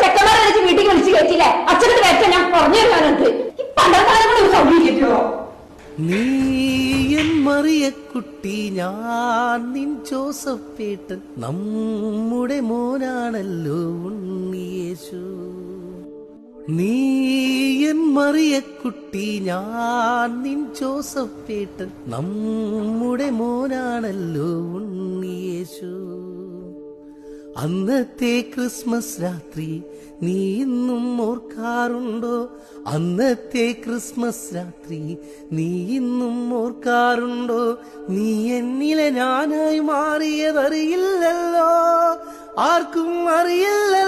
ചെക്കന്മാരെ ഞാൻ പറഞ്ഞു ഈ ഒരു ഞാൻ നിൻ ജോസഫ് നമ്മുടെ മോനാണല്ലോ ഉണ്ണിയേശു നീ മറിയക്കുട്ടി ഞാൻ നിൻ ജോസഫ് ജോസഫേട്ടൻ നമ്മുടെ മോനാണല്ലോ ഉണ്ണിയേശു. അന്നത്തെ ക്രിസ്മസ് രാത്രി നീ ഇന്നും ഓർക്കാറുണ്ടോ? അന്നത്തെ ക്രിസ്മസ് രാത്രി നീ ഇന്നും ഓർക്കാറുണ്ടോ? നീ എന്നിലെ ഞാനായി മാറിയതറിയില്ലല്ലോ. ആർക്കും അറിയില്ലല്ലോ.